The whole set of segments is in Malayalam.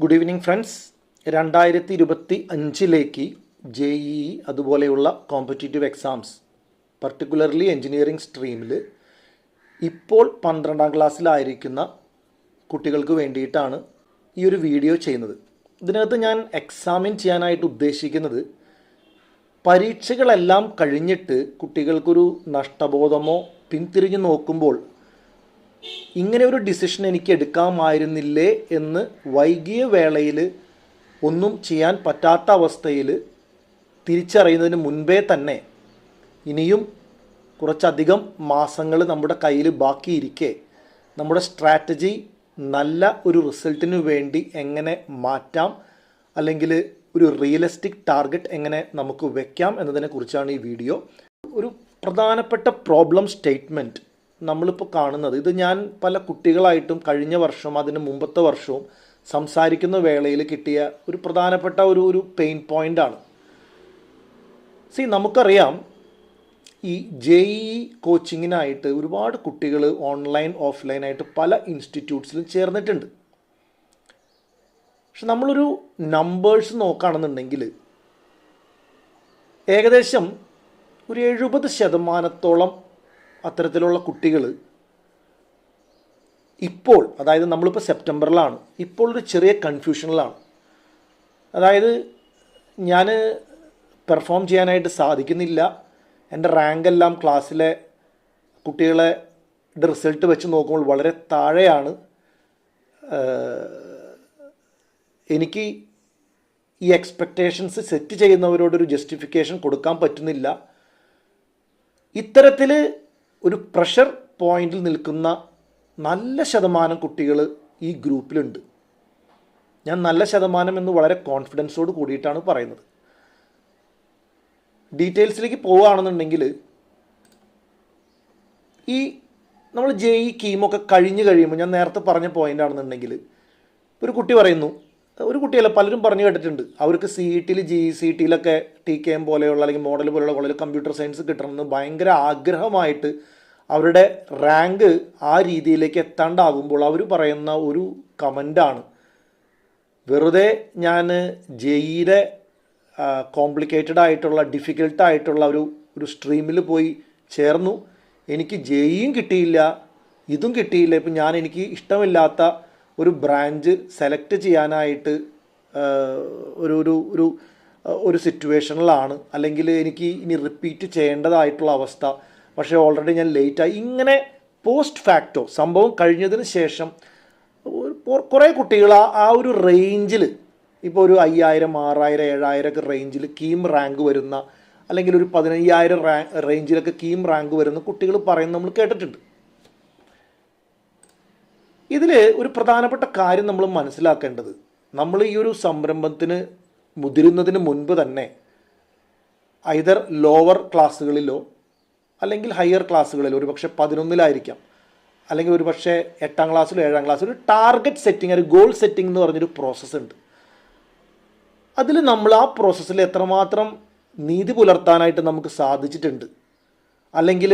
ഗുഡ് ഈവനിങ് ഫ്രണ്ട്സ് രണ്ടായിരത്തി ഇരുപത്തി അഞ്ചിലേക്ക് ജെ ഇ അതുപോലെയുള്ള കോമ്പറ്റേറ്റീവ് എക്സാംസ് പർട്ടിക്കുലർലി എൻജിനീയറിംഗ് സ്ട്രീമിൽ ഇപ്പോൾ പന്ത്രണ്ടാം ക്ലാസ്സിലായിരിക്കുന്ന കുട്ടികൾക്ക് വേണ്ടിയിട്ടാണ് ഈ ഒരു വീഡിയോ ചെയ്യുന്നത്. ഇതിനകത്ത് ഞാൻ എക്സാമിൻ ചെയ്യാനായിട്ട് ഉദ്ദേശിക്കുന്നത് പരീക്ഷകളെല്ലാം കഴിഞ്ഞിട്ട് കുട്ടികൾക്കൊരു നഷ്ടബോധമോ പിന്തിരിഞ്ഞ് നോക്കുമ്പോൾ ഇങ്ങനെ ഒരു ഡിസിഷൻ എനിക്ക് എടുക്കാമായിരുന്നില്ലേ എന്ന് വൈകിയ വേളയിൽ ഒന്നും ചെയ്യാൻ പറ്റാത്ത അവസ്ഥയിൽ തിരിച്ചറിയുന്നതിന് മുൻപേ തന്നെ ഇനിയും കുറച്ചധികം മാസങ്ങൾ നമ്മുടെ കയ്യിൽ ബാക്കിയിരിക്കെ. നമ്മുടെ സ്ട്രാറ്റജി നല്ല ഒരു റിസൾട്ടിന് വേണ്ടി എങ്ങനെ മാറ്റാം? അല്ലെങ്കിൽ ഒരു റിയലിസ്റ്റിക് ടാർഗറ്റ് എങ്ങനെ നമുക്ക് വെക്കാം എന്നതിനെക്കുറിച്ചാണ് ഈ വീഡിയോ ഒരു പ്രധാനപ്പെട്ട പ്രോബ്ലം സ്റ്റേറ്റ്മെന്റ് നമ്മളിപ്പോൾ കാണുന്നത്. ഇത് ഞാൻ പല കുട്ടികളായിട്ടും കഴിഞ്ഞ വർഷവും അതിന് മുമ്പത്തെ വർഷവും സംസാരിക്കുന്ന വേളയിൽ കിട്ടിയ ഒരു പ്രധാനപ്പെട്ട ഒരു ഒരു പെയിൻ പോയിന്റാണ് സി നമുക്കറിയാം ഈ ജെ ഇ കോച്ചിങ്ങിനായിട്ട് ഒരുപാട് കുട്ടികൾ ഓൺലൈൻ ഓഫ്ലൈനായിട്ട് പല ഇൻസ്റ്റിറ്റ്യൂട്ട്സിലും ചേർന്നിട്ടുണ്ട്. പക്ഷെ നമ്മളൊരു നമ്പേഴ്സ് നോക്കുകയാണെന്നുണ്ടെങ്കിൽ ഏകദേശം ഒരു എഴുപത് ശതമാനത്തോളം അത്തരത്തിലുള്ള കുട്ടികൾ ഇപ്പോൾ അതായത് നമ്മളിപ്പോൾ സെപ്റ്റംബറിലാണ് ഇപ്പോൾ ഒരു ചെറിയ കൺഫ്യൂഷനിലാണ്. അതായത് ഞാൻ പെർഫോം ചെയ്യാനായിട്ട് സാധിക്കുന്നില്ല. എന്റെ റാങ്ക് എല്ലാം ക്ലാസ്സിലെ കുട്ടികളെ റിസൾട്ട് വെച്ച് നോക്കുമ്പോൾ വളരെ താഴെയാണ്. എനിക്ക് ഈ എക്സ്പെക്റ്റേഷൻസ് സെറ്റ് ചെയ്യുന്നവരോടൊരു ജസ്റ്റിഫിക്കേഷൻ കൊടുക്കാൻ പറ്റുന്നില്ല. ഇത്തരത്തിൽ ഒരു പ്രഷർ പോയിന്റിൽ നിൽക്കുന്ന നല്ല ശതമാനം കുട്ടികൾ ഈ ഗ്രൂപ്പിലുണ്ട് ഞാൻ നല്ല ശതമാനം എന്ന് വളരെ കോൺഫിഡൻസോട് കൂടിയിട്ടാണ് പറയുന്നത്. ഡീറ്റെയിൽസിലേക്ക് പോവുകയാണെന്നുണ്ടെങ്കിൽ ഈ നമ്മൾ ജെയ് കീമൊക്കെ കഴിഞ്ഞ് കഴിയുമ്പോൾ ഞാൻ നേരത്തെ പറഞ്ഞ പോയിന്റ് ആണെന്നുണ്ടെങ്കിൽ ഒരു കുട്ടി പറയുന്നു ഒരു കുട്ടിയല്ല പലരും പറഞ്ഞു കേട്ടിട്ടുണ്ട്. അവർക്ക് സി ഇ ടിയിൽ ജി സി ടിയിലൊക്കെ ടി കെ എം പോലെയുള്ള അല്ലെങ്കിൽ മോഡൽ പോലെയുള്ള കോളേജിൽ കമ്പ്യൂട്ടർ സയൻസ് കിട്ടണമെന്ന് ഭയങ്കര ആഗ്രഹമായിട്ട് അവരുടെ റാങ്ക് ആ രീതിയിലേക്ക് എത്താണ്ടാകുമ്പോൾ അവർ പറയുന്ന ഒരു കമന്റാണ് വെറുതെ ഞാൻ ജെയിയുടെ കോംപ്ലിക്കേറ്റഡ് ആയിട്ടുള്ള ഡിഫിക്കൽട്ടായിട്ടുള്ള ഒരു ഒരു സ്ട്രീമിൽ പോയി ചേർന്നു. എനിക്ക് ജെയിയും കിട്ടിയില്ല ഇതും കിട്ടിയില്ല. ഇപ്പം ഞാൻ എനിക്ക് ഇഷ്ടമില്ലാത്ത ഒരു ബ്രാഞ്ച് സെലക്ട് ചെയ്യാനായിട്ട് ഒരു ഒരു ഒരു ഒരു സിറ്റുവേഷനിലാണ് അല്ലെങ്കിൽ എനിക്ക് ഇനി റിപ്പീറ്റ് ചെയ്യേണ്ടതായിട്ടുള്ള അവസ്ഥ. പക്ഷേ ഓൾറെഡി ഞാൻ ലേറ്റായി ഇങ്ങനെ പോസ്റ്റ് ഫാക്റ്റോ സംഭവം കഴിഞ്ഞതിന് ശേഷം കുറേ കുട്ടികൾ ആ ആ ഒരു റേഞ്ചിൽ ഇപ്പോൾ ഒരു അയ്യായിരം ആറായിരം ഏഴായിരം ഒക്കെ റേഞ്ചിൽ കീം റാങ്ക് വരുന്ന അല്ലെങ്കിൽ ഒരു പതിനയ്യായിരം റേഞ്ചിലൊക്കെ കീം റാങ്ക് വരുന്ന കുട്ടികൾ പറയുന്നത് നമ്മൾ കേട്ടിട്ടുണ്ട്. ഇതിൽ ഒരു പ്രധാനപ്പെട്ട കാര്യം നമ്മൾ മനസ്സിലാക്കേണ്ടത് നമ്മൾ ഈ ഒരു സംരംഭത്തിന് മുതിരുന്നതിന് മുൻപ് തന്നെ ഐതർ ലോവർ ക്ലാസ്സുകളിലോ അല്ലെങ്കിൽ ഹയർ ക്ലാസ്സുകളിൽ ഒരു പക്ഷേ പതിനൊന്നിലായിരിക്കാം. അല്ലെങ്കിൽ ഒരു പക്ഷേ എട്ടാം ക്ലാസ്സിലോ ഏഴാം ക്ലാസ്സിലോ ഒരു ടാർഗറ്റ് സെറ്റിംഗ് ഒരു ഗോൾ സെറ്റിംഗ് എന്ന് പറഞ്ഞൊരു പ്രോസസ്സ് ഉണ്ട്. അതിൽ നമ്മൾ ആ പ്രോസസ്സിൽ എത്രമാത്രം നീതി പുലർത്താനായിട്ട് നമുക്ക് സാധിച്ചിട്ടുണ്ട്. അല്ലെങ്കിൽ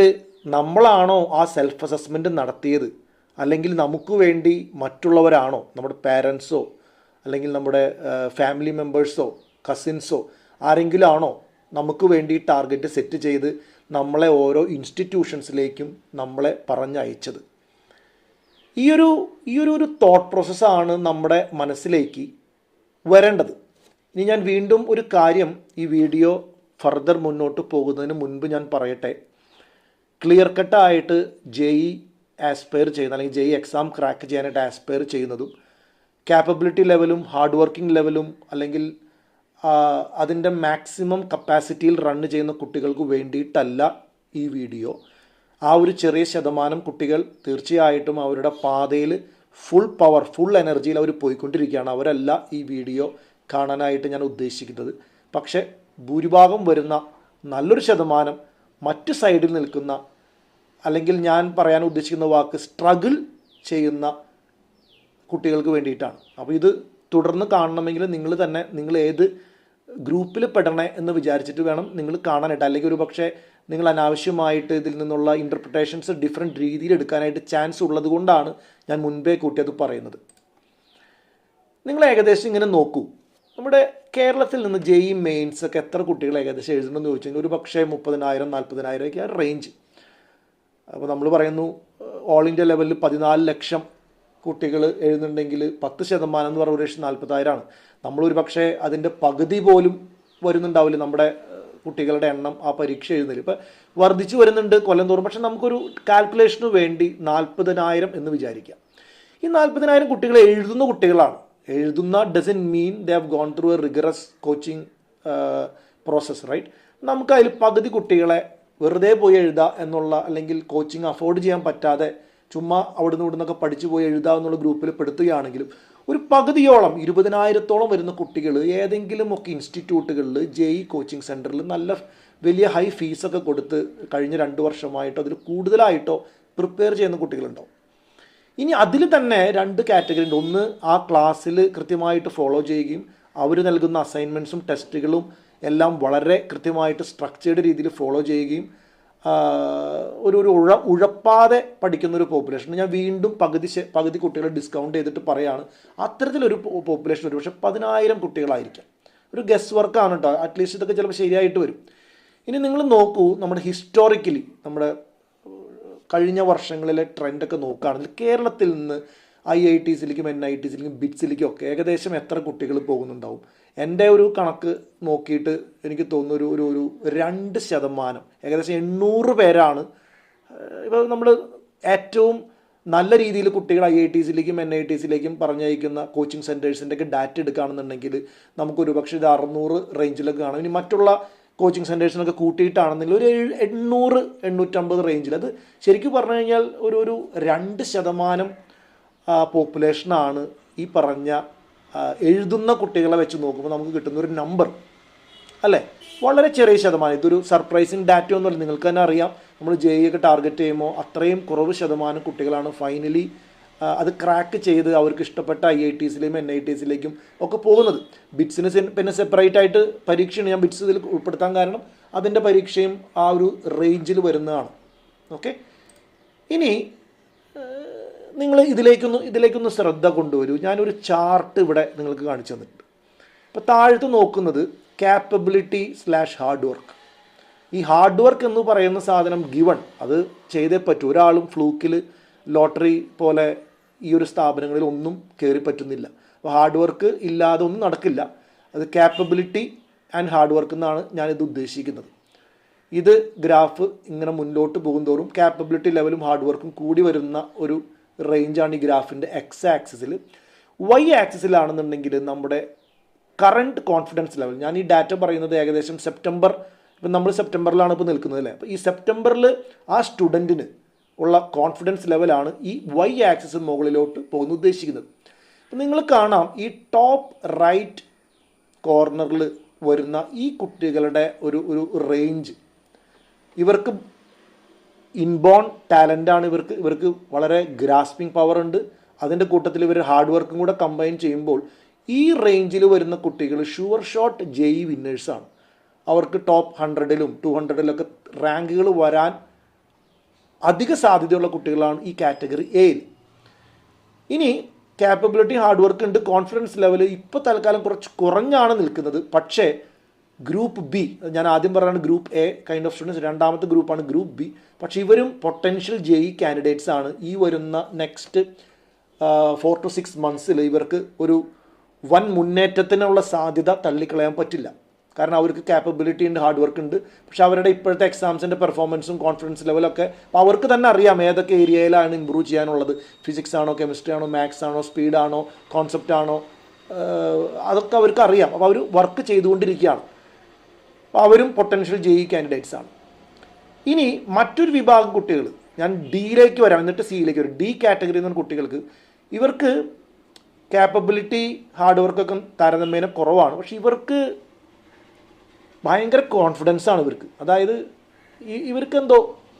നമ്മളാണോ ആ സെൽഫ് അസസ്മെന്റ് നടത്തിയത്? അല്ലെങ്കിൽ നമുക്ക് വേണ്ടി മറ്റുള്ളവരാണോ നമ്മുടെ പാരൻസോ അല്ലെങ്കിൽ നമ്മുടെ ഫാമിലി മെമ്പേഴ്സോ കസിൻസോ ആരെങ്കിലും ആണോ നമുക്ക് വേണ്ടി ടാർഗറ്റ് സെറ്റ് ചെയ്ത് നമ്മളെ ഓരോ ഇൻസ്റ്റിറ്റ്യൂഷൻസിലേക്കും നമ്മളെ പറഞ്ഞയച്ചത്. ഈ ഒരു ഈ ഒരു തോട്ട് പ്രോസസ്സാണ് നമ്മുടെ മനസ്സിലേക്ക് വരേണ്ടത്. ഇനി ഞാൻ വീണ്ടും ഒരു കാര്യം ഈ വീഡിയോ ഫർദർ മുന്നോട്ട് പോകുന്നതിന് മുൻപ് ഞാൻ പറയട്ടെ. ക്ലിയർ കട്ടായിട്ട് ജെ ഇ ആസ്പയർ ചെയ്യുന്ന അല്ലെങ്കിൽ ജെ ഇ എക്സാം ക്രാക്ക് ചെയ്യാനായിട്ട് ആസ്പയർ ചെയ്യുന്നതും ക്യാപ്പബിലിറ്റി ലെവലും ഹാർഡ് വർക്കിംഗ് ലെവലും അല്ലെങ്കിൽ അതിന്റെ മാക്സിമം കപ്പാസിറ്റിയിൽ റൺ ചെയ്യുന്ന കുട്ടികൾക്ക് വേണ്ടിയിട്ടല്ല ഈ വീഡിയോ ആ ഒരു ചെറിയ ശതമാനം കുട്ടികൾ തീർച്ചയായിട്ടും അവരുടെ പാതയിൽ ഫുൾ പവർ ഫുൾ എനർജിയിൽ അവർ പോയിക്കൊണ്ടിരിക്കുകയാണ്. അവരല്ല ഈ വീഡിയോ കാണാനായിട്ട് ഞാൻ ഉദ്ദേശിക്കുന്നത്. പക്ഷേ ഭൂരിഭാഗം വരുന്ന നല്ലൊരു ശതമാനം മറ്റു സൈഡിൽ നിൽക്കുന്ന അല്ലെങ്കിൽ ഞാൻ പറയാൻ ഉദ്ദേശിക്കുന്ന വാക്ക് സ്ട്രഗിൾ ചെയ്യുന്ന കുട്ടികൾക്ക് വേണ്ടിയിട്ടാണ്. അപ്പോൾ ഇത് തുടർന്ന് കാണണമെങ്കിൽ നിങ്ങൾ തന്നെ നിങ്ങൾ ഏത് ഗ്രൂപ്പിൽ പെടണേ എന്ന് വിചാരിച്ചിട്ട് വേണം നിങ്ങൾ കാണാനായിട്ട്. അല്ലെങ്കിൽ ഒരു പക്ഷേ നിങ്ങൾ അനാവശ്യമായിട്ട് ഇതിൽ നിന്നുള്ള ഇന്റർപ്രിട്ടേഷൻസ് ഡിഫറെന്റ് രീതിയിൽ എടുക്കാനായിട്ട് ചാൻസ് ഉള്ളത് കൊണ്ടാണ് ഞാൻ മുൻപേ കൂട്ടി അത് പറയുന്നത്. നിങ്ങൾ ഏകദേശം ഇങ്ങനെ നോക്കൂ. നമ്മുടെ കേരളത്തിൽ നിന്ന് ജെഇ മെയിൻസ് ഒക്കെ എത്ര കുട്ടികൾ ഏകദേശം എഴുതണമെന്ന് ചോദിച്ചു ഒരു പക്ഷേ മുപ്പതിനായിരം നാൽപ്പതിനായിരം ഒക്കെ ആ റേഞ്ച് അപ്പോൾ നമ്മൾ പറയുന്നു ഓൾ ഇന്ത്യ ലെവലിൽ പതിനാല് ലക്ഷം കുട്ടികൾ എഴുതുന്നുണ്ടെങ്കിൽ പത്ത് ശതമാനം എന്ന് പറഞ്ഞ ഒരു നാൽപ്പതായിരമാണ് നമ്മളൊരു പക്ഷേ അതിന്റെ പകുതി പോലും വരുന്നുണ്ടാവില്ല നമ്മുടെ കുട്ടികളുടെ എണ്ണം ആ പരീക്ഷ എഴുതുന്നതിൽ. ഇപ്പം വർദ്ധിച്ചു വരുന്നുണ്ട് കൊല്ലം തോറും പക്ഷെ നമുക്കൊരു കാൽക്കുലേഷന് വേണ്ടി നാൽപ്പതിനായിരം എന്ന് വിചാരിക്കാം. ഈ നാൽപ്പതിനായിരം കുട്ടികൾ എഴുതുന്ന കുട്ടികളാണ്. എഴുതുന്ന doesn't mean they have gone through a rigorous coaching process right നമുക്ക് അതിൽ പകുതി കുട്ടികളെ വെറുതെ പോയി എഴുതുക എന്നുള്ള അല്ലെങ്കിൽ കോച്ചിങ് അഫോർഡ് ചെയ്യാൻ പറ്റാതെ ചുമ്മാ അവിടുന്ന് ഇവിടുന്നൊക്കെ പഠിച്ചു പോയി എഴുതാമെന്നുള്ള ഗ്രൂപ്പിൽ പെടുത്തുകയാണെങ്കിലും ഒരു പകുതിയോളം ഇരുപതിനായിരത്തോളം വരുന്ന കുട്ടികൾ ഏതെങ്കിലും ഒക്കെ ഇൻസ്റ്റിറ്റ്യൂട്ടുകളിൽ ജെ ഇ കോച്ചിങ് സെന്ററിൽ നല്ല വലിയ ഹൈ ഫീസൊക്കെ കൊടുത്ത് കഴിഞ്ഞ രണ്ട് വർഷമായിട്ടോ അതിൽ കൂടുതലായിട്ടോ പ്രിപ്പയർ ചെയ്യുന്ന കുട്ടികളുണ്ടാവും. ഇനി അതിൽ തന്നെ രണ്ട് കാറ്റഗറി ഉണ്ട്. ഒന്ന് ആ ക്ലാസ്സിൽ കൃത്യമായിട്ട് ഫോളോ ചെയ്യുകയും അവർ നൽകുന്ന അസൈൻമെന്റ്സും ടെസ്റ്റുകളും എല്ലാം വളരെ കൃത്യമായിട്ട് സ്ട്രക്ചേർഡ് രീതിയിൽ ഫോളോ ചെയ്യുകയും ഒരു ഒരു ഉഴ ഉഴപ്പാതെ പഠിക്കുന്ന ഒരു പോപ്പുലേഷൻ ഞാൻ വീണ്ടും പകുതി പകുതി കുട്ടികളെ ഡിസ്കൗണ്ട് ചെയ്തിട്ട് പറയാണ് അത്തരത്തിലൊരു പോപ്പുലേഷൻ ഒരു പക്ഷേ പതിനായിരം കുട്ടികളായിരിക്കാം. ഒരു ഗസ് വർക്കാണ് കേട്ടോ അറ്റ്ലീസ്റ്റ് ഇതൊക്കെ ചിലപ്പോൾ ശരിയായിട്ട് വരും. ഇനി നിങ്ങൾ നോക്കൂ നമ്മുടെ ഹിസ്റ്റോറിക്കലി നമ്മുടെ കഴിഞ്ഞ വർഷങ്ങളിലെ ട്രെൻഡൊക്കെ നോക്കുകയാണെങ്കിൽ കേരളത്തിൽ നിന്ന് ഐ ഐ ടിസിലേക്കും എൻ ഐ ടിസിലേക്കും ബിറ്റ്സിലേക്കും ഒക്കെ ഏകദേശം എത്ര കുട്ടികൾ പോകുന്നുണ്ടാവും? എന്റെ ഒരു കണക്ക് നോക്കിയിട്ട് എനിക്ക് തോന്നുന്നു ഒരു ഒരു ഒരു രണ്ട് ശതമാനം. ഏകദേശം എണ്ണൂറ് പേരാണ്. ഇപ്പോൾ നമ്മൾ ഏറ്റവും നല്ല രീതിയിൽ കുട്ടികൾ ഐ ഐ ടിസിലേക്കും എൻ ഐ ടിസിലേക്കും പറഞ്ഞയക്കുന്ന കോച്ചിങ് സെന്റേഴ്സിന്റെ ഒക്കെ ഡാറ്റ എടുക്കുകയാണെന്നുണ്ടെങ്കിൽ നമുക്കൊരു പക്ഷേ ഇത് അറുന്നൂറ് റേഞ്ചിലൊക്കെ കാണാം. ഇനി മറ്റുള്ള കോച്ചിങ് സെന്റേഴ്സിനൊക്കെ കൂട്ടിയിട്ടാണെന്നുണ്ടെങ്കിൽ ഒരു എണ്ണൂറ് എണ്ണൂറ്റമ്പത് റേഞ്ചിൽ. അത് ശരിക്കും പറഞ്ഞു കഴിഞ്ഞാൽ ഒരു ഒരു രണ്ട് ശതമാനം പോപ്പുലേഷനാണ് ഈ പറഞ്ഞ എഴുതുന്ന കുട്ടികളെ വെച്ച് നോക്കുമ്പോൾ നമുക്ക് കിട്ടുന്ന ഒരു നമ്പർ അല്ലേ? വളരെ ചെറിയ ശതമാനം. ഇതൊരു സർപ്രൈസിങ് ഡാറ്റ ഒന്നുമല്ല. നിങ്ങൾക്ക് തന്നെ അറിയാം. നമ്മൾ ജെ ഒക്കെ ടാർഗറ്റ് ചെയ്യുമ്പോൾ അത്രയും കുറവ് ശതമാനം കുട്ടികളാണ് ഫൈനലി അത് ക്രാക്ക് ചെയ്ത് അവർക്ക് ഇഷ്ടപ്പെട്ട ഐ ഐ ടിസിലേക്കും എൻ ഐ ടിസിലേക്കും ഒക്കെ പോകുന്നത്. ബിറ്റ്സിന് പിന്നെ സെപ്പറേറ്റ് ആയിട്ട് പരീക്ഷയാണ് ഞാൻ ബിറ്റ്സ് ഇതിൽ ഉൾപ്പെടുത്താൻ കാരണം അതിന്റെ പരീക്ഷയും ആ ഒരു റേഞ്ചിൽ വരുന്നതാണ്. ഓക്കെ ഇനി നിങ്ങൾ ഇതിലേക്കൊന്ന് ഇതിലേക്കൊന്ന് ശ്രദ്ധ കൊണ്ടുവരൂ. ഞാനൊരു ചാർട്ട് ഇവിടെ നിങ്ങൾക്ക് കാണിച്ചു തന്നിട്ടുണ്ട്. ഇപ്പോൾ താഴത്ത് നോക്കുന്നത് ക്യാപ്പബിലിറ്റി സ്ലാഷ് ഹാർഡ് വർക്ക് ഈ ഹാർഡ് വർക്ക് എന്ന് പറയുന്ന സാധനം ഗിവൺ അത് ചെയ്തേ പറ്റൂ. ഒരാളും ഫ്ലൂക്കിൽ ലോട്ടറി പോലെ ഈ ഒരു സ്ഥാപനങ്ങളിൽ ഒന്നും കയറി പറ്റുന്നില്ല. അപ്പോൾ ഹാർഡ് വർക്ക് ഇല്ലാതെ ഒന്നും നടക്കില്ല. അത് ക്യാപ്പബിലിറ്റി ആൻഡ് ഹാർഡ് വർക്ക് എന്നാണ് ഞാനിത് ഉദ്ദേശിക്കുന്നത്. ഇത് ഗ്രാഫ് ഇങ്ങനെ മുന്നോട്ട് പോകുന്തോറും ക്യാപ്പബിലിറ്റി ലെവലും ഹാർഡ് വർക്കും കൂടി വരുന്ന ഒരു റേഞ്ചാണ് ഈ ഗ്രാഫിന്റെ എക്സ് ആക്സിസിൽ വൈ ആക്സിസിലാണെന്നുണ്ടെങ്കിൽ നമ്മുടെ കറണ്ട് കോൺഫിഡൻസ് ലെവൽ ഞാൻ ഈ ഡാറ്റ പറയുന്നത് ഏകദേശം സെപ്റ്റംബർ ഇപ്പം നമ്മൾ സെപ്റ്റംബറിലാണ് ഇപ്പോൾ നിൽക്കുന്നത് അല്ലേ? അപ്പോൾ ഈ സെപ്റ്റംബറിൽ ആ സ്റ്റുഡന്റിന് ഉള്ള കോൺഫിഡൻസ് ലെവലാണ് ഈ വൈ ആക്സിസ് മുകളിലോട്ട് പോകുന്ന ഉദ്ദേശിക്കുന്നത്. അപ്പം നിങ്ങൾ കാണാം ഈ ടോപ്പ് റൈറ്റ് കോർണറിൽ വരുന്ന ഈ കുട്ടികളുടെ ഒരു ഒരു റേഞ്ച് ഇവർക്ക് ഇൻബോൺ ടാലന്റാണ് ഇവർക്ക് ഇവർക്ക് വളരെ ഗ്രാസ്പിംഗ് പവർ ഉണ്ട്. അതിന്റെ കൂട്ടത്തിൽ ഇവർ ഹാർഡ് വർക്കും കൂടെ കമ്പൈൻ ചെയ്യുമ്പോൾ ഈ റേഞ്ചിൽ വരുന്ന കുട്ടികൾ ഷുവർ ഷോട്ട് ജെയ് വിന്നേഴ്സാണ് അവർക്ക് ടോപ്പ് ഹൺഡ്രഡിലും ടു ഹൺഡ്രഡിലൊക്കെ റാങ്കുകൾ വരാൻ അധിക സാധ്യതയുള്ള കുട്ടികളാണ് ഈ കാറ്റഗറി എയിൽ ഇനി ക്യാപ്പബിലിറ്റി ഹാർഡ് വർക്ക് ഉണ്ട്. കോൺഫിഡൻസ് ലെവൽ ഇപ്പോൾ തൽക്കാലം കുറച്ച് കുറഞ്ഞാണ് നിൽക്കുന്നത്. പക്ഷേ ഗ്രൂപ്പ് ബി. ഞാൻ ആദ്യം പറഞ്ഞാണ് group A kind of students രണ്ടാമത്തെ ഗ്രൂപ്പാണ് ഗ്രൂപ്പ് ബി. പക്ഷേ ഇവരും പൊട്ടൻഷ്യൽ ജെ ഇ കാൻഡിഡേറ്റ്സ് ആണ്. ഈ വരുന്ന നെക്സ്റ്റ് ഫോർ ടു സിക്സ് മന്ത്സിൽ ഇവർക്ക് ഒരു വൻ മുന്നേറ്റത്തിനുള്ള സാധ്യത തള്ളിക്കളയാൻ പറ്റില്ല. കാരണം അവർക്ക് കാപ്പബിലിറ്റി ഉണ്ട് ഹാർഡ് വർക്ക് ഉണ്ട്. പക്ഷെ അവരുടെ ഇപ്പോഴത്തെ എക്സാംസിന്റെ പെർഫോമൻസും കോൺഫിഡൻസ് ലെവലൊക്കെ അപ്പോൾ അവർക്ക് തന്നെ അറിയാം ഏതൊക്കെ ഏരിയയിലാണ് ഇമ്പ്രൂവ് ചെയ്യാനുള്ളത്. ഫിസിക്സ് ആണോ കെമിസ്ട്രി ആണോ മാത്സ് ആണോ സ്പീഡാണോ കോൺസെപ്റ്റ് ആണോ അതൊക്കെ അവർക്ക് അറിയാം. അപ്പോൾ അവർ വർക്ക് ചെയ്തുകൊണ്ടിരിക്കുകയാണ്. അവരും പൊട്ടൻഷ്യൽ ജെ ഇ കാൻഡിഡേറ്റ്സ് ആണ്. ഇനി മറ്റൊരു വിഭാഗം കുട്ടികൾ ഞാൻ ഡിയിലേക്ക് വരാം എന്നിട്ട് സിയിലേക്ക് വരും. ഡി കാറ്റഗറി എന്ന കുട്ടികൾക്ക് ഇവർക്ക് കാപ്പബിലിറ്റി ഹാർഡ് വർക്കൊക്കെ താരതമ്യേന കുറവാണ്. പക്ഷേ ഇവർക്ക് ഭയങ്കര കോൺഫിഡൻസ് ആണ് ഇവർക്ക്. അതായത് ഇവർക്ക് എന്തോ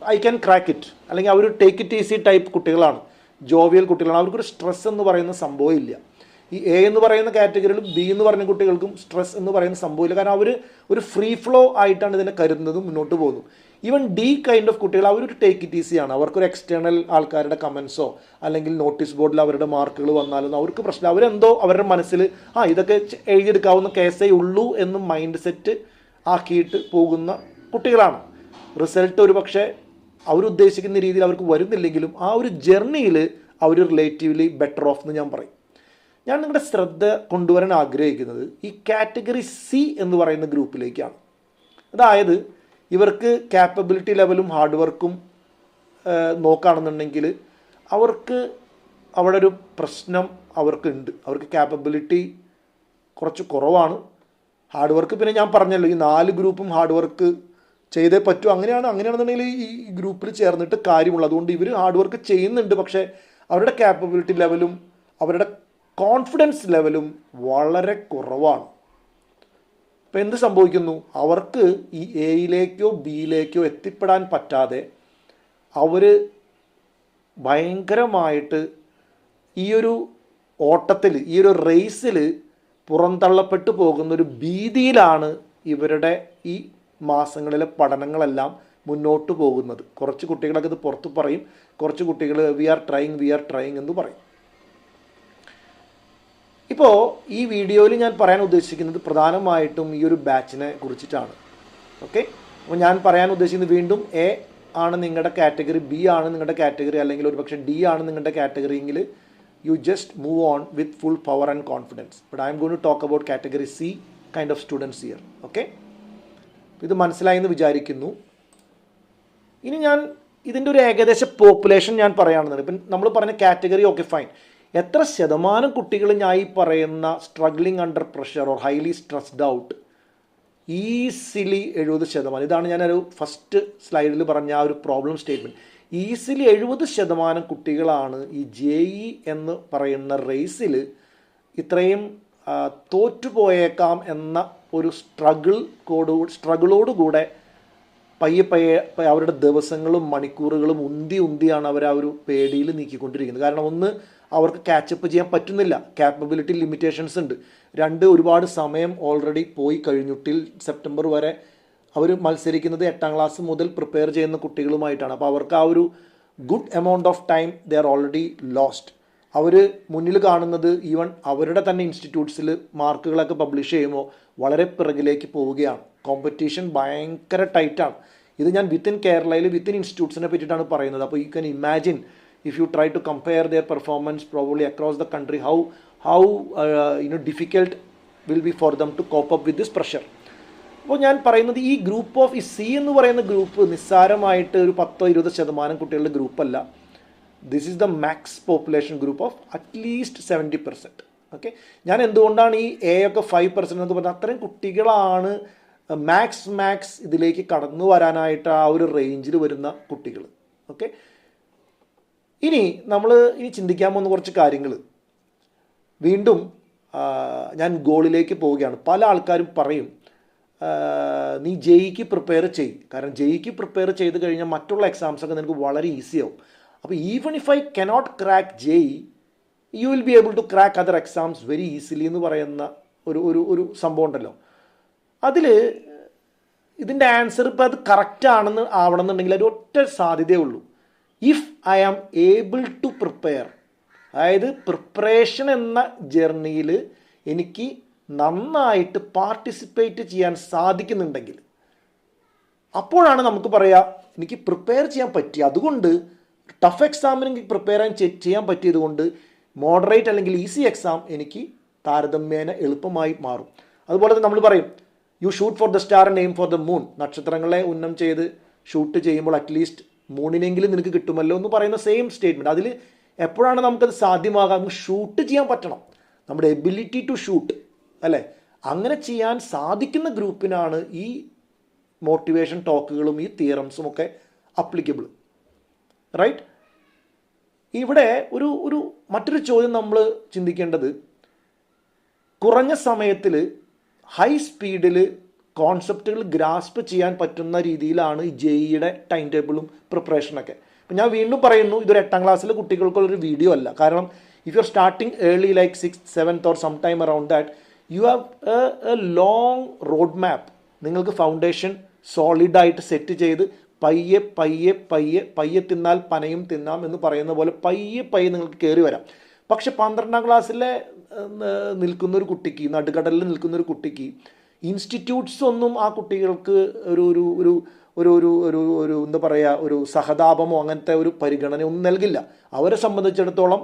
ഐ ക്യാൻ ക്രാക്ക് ഇറ്റ് അല്ലെങ്കിൽ അവർ ടേക്ക് ഇറ്റ് ഈസി ടൈപ്പ് കുട്ടികളാണ്. ജോവിയൽ കുട്ടികളാണ്. അവർക്കൊരു സ്ട്രെസ് എന്ന് പറയുന്ന സംഭവം ഇല്ല. ഈ എ എന്ന് പറയുന്ന കാറ്റഗറിയിലും ബി എന്ന് പറയുന്ന കുട്ടികൾക്കും സ്ട്രെസ് എന്ന് പറയുന്ന സംഭവമില്ല. കാരണം അവർ ഒരു ഫ്രീ ഫ്ലോ ആയിട്ടാണ് ഇതിനെ കരുതുന്നത് മുന്നോട്ട് പോകുന്നു ഈവൻ ഡി കൈൻഡ് ഓഫ് കുട്ടികൾ അവരൊരു ടേക്ക് ഇറ്റ് ഈസി ആണ്. അവർക്കൊരു എക്സ്റ്റേണൽ ആൾക്കാരുടെ കമൻസോ അല്ലെങ്കിൽ നോട്ടീസ് ബോർഡിൽ അവരുടെ മാർക്കുകൾ വന്നാലും അവർക്ക് പ്രശ്നം അവരെന്തോ അവരുടെ മനസ്സിൽ ആ ഇതൊക്കെ എഴുതിയെടുക്കാവുന്ന കേസേ ഉള്ളൂ എന്ന് മൈൻഡ് സെറ്റ് ആക്കിയിട്ട് പോകുന്ന കുട്ടികളാണ്. റിസൾട്ട് ഒരു പക്ഷേ അവരുദ്ദേശിക്കുന്ന രീതിയിൽ അവർക്ക് വരുന്നില്ലെങ്കിലും ആ ഒരു ജേർണിയിൽ അവർ റിലേറ്റീവ്ലി ബെറ്റർ ഓഫ് എന്ന് ഞാൻ പറയും. ഞാൻ നിങ്ങളുടെ ശ്രദ്ധ കൊണ്ടുവരാൻ ആഗ്രഹിക്കുന്നത് ഈ കാറ്റഗറി സി എന്ന് പറയുന്ന ഗ്രൂപ്പിലേക്കാണ്. അതായത് ഇവർക്ക് ക്യാപ്പബിലിറ്റി ലെവലും ഹാർഡ് വർക്കും നോക്കുകയാണെന്നുണ്ടെങ്കിൽ അവർക്ക് അവിടെ ഒരു പ്രശ്നം അവർക്കുണ്ട്. അവർക്ക് ക്യാപ്പബിലിറ്റി കുറച്ച് കുറവാണ്. ഹാർഡ് വർക്ക് പിന്നെ ഞാൻ പറഞ്ഞല്ലോ ഈ നാല് ഗ്രൂപ്പും ഹാർഡ് വർക്ക് ചെയ്തേ പറ്റൂ. അങ്ങനെയാണ് അങ്ങനെയാണെന്നുണ്ടെങ്കിൽ ഈ ഗ്രൂപ്പിൽ ചേർന്നിട്ട് കാര്യമുള്ളൂ. അതുകൊണ്ട് ഇവർ ഹാർഡ് വർക്ക് ചെയ്യുന്നുണ്ട് പക്ഷേ അവരുടെ ക്യാപ്പബിലിറ്റി ലെവലും അവരുടെ കോൺഫിഡൻസ് ലെവലും വളരെ കുറവാണ്. ഇപ്പം എന്ത് സംഭവിക്കുന്നു? അവർക്ക് ഈ എയിലേക്കോ ബിയിലേക്കോ എത്തിപ്പെടാൻ പറ്റാതെ അവർ ഭയങ്കരമായിട്ട് ഈ ഒരു ഓട്ടത്തിൽ ഈ ഒരു റേസിൽ പുറന്തള്ളപ്പെട്ടു പോകുന്ന ഒരു ഭീതിയിലാണ് ഇവരുടെ ഈ മാസങ്ങളിലെ പഠനങ്ങളെല്ലാം മുന്നോട്ട് പോകുന്നത്. കുറച്ച് കുട്ടികളൊക്കെ ഇത് പുറത്ത് പറയും. കുറച്ച് കുട്ടികൾ we are trying we are trying എന്ന് പറയും. ഇപ്പോൾ ഈ വീഡിയോയിൽ ഞാൻ പറയാൻ ഉദ്ദേശിക്കുന്നത് പ്രധാനമായിട്ടും ഈ ഒരു ബാച്ചിനെ കുറിച്ചിട്ടാണ്. ഓക്കെ അപ്പോൾ ഞാൻ പറയാൻ ഉദ്ദേശിക്കുന്നത് വീണ്ടും എ ആണ് നിങ്ങളുടെ കാറ്റഗറി ബി ആണ് നിങ്ങളുടെ കാറ്റഗറി അല്ലെങ്കിൽ ഒരു പക്ഷേ ഡി ആണ് നിങ്ങളുടെ കാറ്റഗറി എങ്കിൽ you just move on with full power and confidence but I'm going to talk about category C kind of students year okay ഇത് മനസ്സിലായി എന്ന് വിചാരിക്കുന്നു. ഇനി ഞാൻ ഇതിന്റെ ഒരു ഏകദേശ പോപ്പുലേഷൻ ഞാൻ പറയുകയാണെന്നുണ്ട്. ഇപ്പം നമ്മൾ പറഞ്ഞ കാറ്റഗറി ഓക്കെ ഫൈൻ എത്ര ശതമാനം കുട്ടികൾ ഞാൻ ഈ പറയുന്ന struggling under pressure or highly stressed out easily എഴുപത് ശതമാനം. ഇതാണ് ഞാനൊരു ഫസ്റ്റ് സ്ലൈഡിൽ പറഞ്ഞ ആ ഒരു പ്രോബ്ലം സ്റ്റേറ്റ്മെന്റ് ഈസിലി എഴുപത് ശതമാനം കുട്ടികളാണ് ഈ ജെ ഇ എന്ന് പറയുന്ന റേസിൽ ഇത്രയും തോറ്റുപോയേക്കാം എന്ന ഒരു സ്ട്രഗിൾ കോഡ് സ്ട്രഗിളോടുകൂടെ പയ്യെ പയ്യെ അവരുടെ ദിവസങ്ങളും മണിക്കൂറുകളും ഉന്തി ഉന്തിയാണ് അവർ ആ ഒരു പേടിയിൽ നീക്കിക്കൊണ്ടിരിക്കുന്നത്. കാരണം ഒന്ന് അവർക്ക് കാച്ചപ്പ് ചെയ്യാൻ പറ്റുന്നില്ല. ക്യാപ്പബിലിറ്റി ലിമിറ്റേഷൻസ് ഉണ്ട്. രണ്ട് ഒരുപാട് സമയം ഓൾറെഡി പോയി കഴിഞ്ഞു. ടിൽ സെപ്റ്റംബർ വരെ അവർ മത്സരിക്കുന്നത് എട്ടാം ക്ലാസ് മുതൽ പ്രിപ്പയർ ചെയ്യുന്ന കുട്ടികളുമായിട്ടാണ്. അപ്പോൾ അവർക്ക് ആ ഒരു good amount of time they are already lost അവർ മുന്നിൽ കാണുന്നത് ഈവൻ അവരുടെ തന്നെ ഇൻസ്റ്റിറ്റ്യൂട്ട്സിൽ മാർക്കുകളൊക്കെ പബ്ലിഷ് ചെയ്യുമ്പോൾ വളരെ പിറകിലേക്ക് പോവുകയാണ്. കോമ്പറ്റീഷൻ ഭയങ്കര ടൈറ്റാണ് ഇത് ഞാൻ വിത്തിൻ കേരളയിൽ വിത്തിൻ ഇൻസ്റ്റിറ്റ്യൂട്ട്സിനെ പറ്റിയിട്ടാണ് പറയുന്നത്. അപ്പോൾ you can imagine if to compare their performance probably across the country, how how uh, you know difficult will be for them to cope up with this pressure. അപ്പോൾ ഞാൻ പറയുന്നത് ഈ ഗ്രൂപ്പ് ഓഫ് ഈ സി എന്ന് പറയുന്ന ഗ്രൂപ്പ് നിസ്സാരമായിട്ട് ഒരു പത്തോ ഇരുപത് ശതമാനം കുട്ടികളുടെ ഗ്രൂപ്പല്ല this is the max population group of at least seventy percent okay ഞാൻ എന്തുകൊണ്ടാണ് ഈ എ ഒക്കെ ഫൈവ് പെർസെന്റ് എന്നൊക്കെ പറഞ്ഞാൽ അത്രയും കുട്ടികളാണ് മാക്സ് മാക്സ് ഇതിലേക്ക് കടന്നു വരാനായിട്ട് ആ ഒരു റേഞ്ചിൽ വരുന്ന കുട്ടികൾ ഓക്കെ ഇനി നമ്മൾ ഇനി ചിന്തിക്കാൻ പോകുന്ന കുറച്ച് കാര്യങ്ങൾ വീണ്ടും ഞാൻ ഗോളിലേക്ക് പോവുകയാണ്. പല ആൾക്കാരും പറയും നീ ജെയ്ക്ക് പ്രിപ്പയർ ചെയ്. കാരണം ജെയ്ക്ക് പ്രിപ്പയർ ചെയ്ത് കഴിഞ്ഞാൽ മറ്റുള്ള എക്സാംസൊക്കെ നിനക്ക് വളരെ ഈസി ആവും. അപ്പോൾ even if I cannot crack JEE you will be able to crack other exams very easily എന്ന് പറയുന്ന ഒരു ഒരു ഒരു സംഭവം ഉണ്ടല്ലോ. അതിൽ ഇതിന്റെ ആൻസർ ഇപ്പോൾ അത് കറക്റ്റ് ആണെന്ന് ആവണമെന്നുണ്ടെങ്കിൽ ഒരു ഒറ്റ സാധ്യതയേ ഉള്ളൂ. If I am able to prepare അതായത് പ്രിപ്പറേഷൻ എന്ന ജേർണിയിൽ എനിക്ക് നന്നായിട്ട് പാർട്ടിസിപ്പേറ്റ് ചെയ്യാൻ സാധിക്കുന്നുണ്ടെങ്കിൽ അപ്പോഴാണ് നമുക്ക് പറയാം എനിക്ക് പ്രിപ്പയർ ചെയ്യാൻ പറ്റി അതുകൊണ്ട് ടഫ് എക്സാമിന് എനിക്ക് പ്രിപ്പയർ ചെയ്യാൻ പറ്റിയത് കൊണ്ട് മോഡറേറ്റ് അല്ലെങ്കിൽ ഈസി എക്സാം എനിക്ക് താരതമ്യേന എളുപ്പമായി മാറും. അതുപോലെ തന്നെ നമ്മൾ പറയും you shoot for the star aim for the moon നക്ഷത്രങ്ങളെ ഉന്നം ചെയ്ത് ഷൂട്ട് ചെയ്യുമ്പോൾ അറ്റ്ലീസ്റ്റ് മൂണിനെങ്കിലും നിനക്ക് കിട്ടുമല്ലോ എന്ന് പറയുന്ന സെയിം സ്റ്റേറ്റ്മെന്റ് അതിൽ എപ്പോഴാണ് നമുക്കത് സാധ്യമാകുക നമുക്ക് ഷൂട്ട് ചെയ്യാൻ പറ്റണം. നമ്മുടെ എബിലിറ്റി ടു ഷൂട്ട് അല്ലേ? അങ്ങനെ ചെയ്യാൻ സാധിക്കുന്ന ഗ്രൂപ്പിനാണ് ഈ മോട്ടിവേഷൻ ടോക്കുകളും ഈ തിയറംസും ഒക്കെ അപ്ലിക്കബിൾ റൈറ്റ് ഇവിടെ ഒരു ഒരു മറ്റൊരു ചോദ്യം നമ്മൾ ചിന്തിക്കേണ്ടത് കുറഞ്ഞ സമയത്തിൽ ഹൈ സ്പീഡിൽ കോൺസെപ്റ്റുകൾ ഗ്രാസ്പ് ചെയ്യാൻ പറ്റുന്ന രീതിയിലാണ് ഈ ജെഇയുടെ ടൈം ടേബിളും പ്രിപ്പറേഷനൊക്കെ അപ്പം ഞാൻ വീണ്ടും പറയുന്നു ഇതൊരു എട്ടാം ക്ലാസ്സിലെ കുട്ടികൾക്കുള്ളൊരു വീഡിയോ അല്ല. കാരണം if you are starting early like six seventh or some time around that you have a long road map നിങ്ങൾക്ക് ഫൗണ്ടേഷൻ സോളിഡായിട്ട് സെറ്റ് ചെയ്ത് പയ്യെ പയ്യെ പയ്യെ പയ്യെ തിന്നാൽ പനയും തിന്നാം എന്ന് പറയുന്ന പോലെ പയ്യെ പയ്യെ നിങ്ങൾക്ക് കയറി വരാം. പക്ഷെ പന്ത്രണ്ടാം ക്ലാസ്സിലെ നിൽക്കുന്ന ഒരു കുട്ടിക്ക് നടുക്കടലിൽ നിൽക്കുന്ന ഒരു കുട്ടിക്ക് ഇൻസ്റ്റിറ്റ്യൂട്ട്സ് ഒന്നും ആ കുട്ടികൾക്ക് ഒരു ഒരു ഒരു ഒരു ഒരു ഒരു ഒരു എന്താ പറയുക ഒരു സഹതാപമോ അങ്ങനത്തെ ഒരു പരിഗണന ഒന്നും നൽകില്ല. അവരെ സംബന്ധിച്ചിടത്തോളം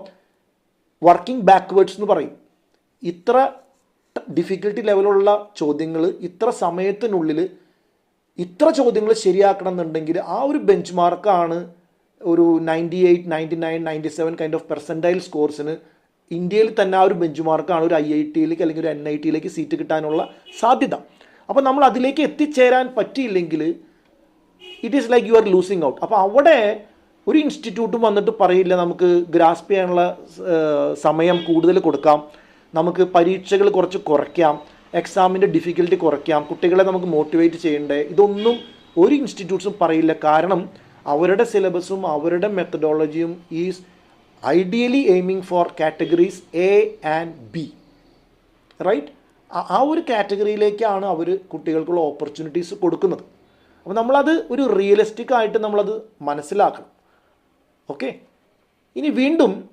വർക്കിംഗ് ബാക്ക്വേർഡ്സ് എന്ന് പറയും. ഇത്ര ഡിഫിക്കൽട്ടി ലെവലുള്ള ചോദ്യങ്ങൾ ഇത്ര സമയത്തിനുള്ളിൽ ഇത്ര ചോദ്യങ്ങൾ ശരിയാക്കണം എന്നുണ്ടെങ്കിൽ ആ ഒരു ബെഞ്ച് മാർക്കാണ് ഒരു ninety eight ninety nine ninety seven kind of percentile സ്കോർസിന് ഇന്ത്യയിൽ തന്നെ ആ ഒരു ബെഞ്ച് മാർക്കാണ് ഒരു ഐ ഐ ടിയിലേക്ക് അല്ലെങ്കിൽ ഒരു എൻ ഐ ടിയിലേക്ക് സീറ്റ് കിട്ടാനുള്ള സാധ്യത. അപ്പോൾ നമ്മൾ അതിലേക്ക് എത്തിച്ചേരാൻ പറ്റിയില്ലെങ്കിൽ it is like you are losing out അപ്പോൾ അവിടെ ഒരു ഇൻസ്റ്റിറ്റ്യൂട്ടും വന്നിട്ട് പറയില്ല നമുക്ക് ഗ്രാസ്പ് ചെയ്യാനുള്ള സമയം കൂടുതൽ കൊടുക്കാം. നമുക്ക് പരീക്ഷകൾ കുറച്ച് കുറയ്ക്കാം. എക്സാമിന്റെ ഡിഫിക്കൽട്ടി കുറയ്ക്കാം. കുട്ടികളെ നമുക്ക് മോട്ടിവേറ്റ് ചെയ്യണ്ടേ? ഇതൊന്നും ഒരു ഇൻസ്റ്റിറ്റ്യൂട്ട്സും പറയില്ല. കാരണം അവരുടെ സിലബസും അവരുടെ മെത്തഡോളജിയും is ideally aiming for categories A and B right ആ ഒരു കാറ്റഗറിയിലേക്കാണ് അവർ കുട്ടികൾക്കുള്ള ഓപ്പർച്യൂണിറ്റീസ് കൊടുക്കുന്നത്. അപ്പോൾ നമ്മളത് ഒരു റിയലിസ്റ്റിക് ആയിട്ട് നമ്മളത് മനസ്സിലാക്കണം. ഓക്കെ ഇനി വീണ്ടും